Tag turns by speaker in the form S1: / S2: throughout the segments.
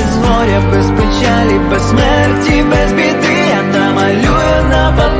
S1: без горя, без печалі, без смерті, без біди. Я намалюю на папері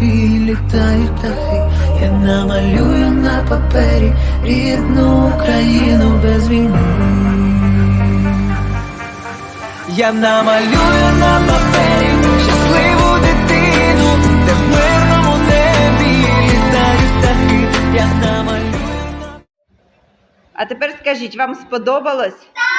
S1: Небі літають птахи. Я намалюю на папері рідну Україну без війни. Я намалюю на папері щасливу дитину, де в мирному небі літають птахи. Я намалюю на
S2: А тепер скажіть, вам сподобалось? Так!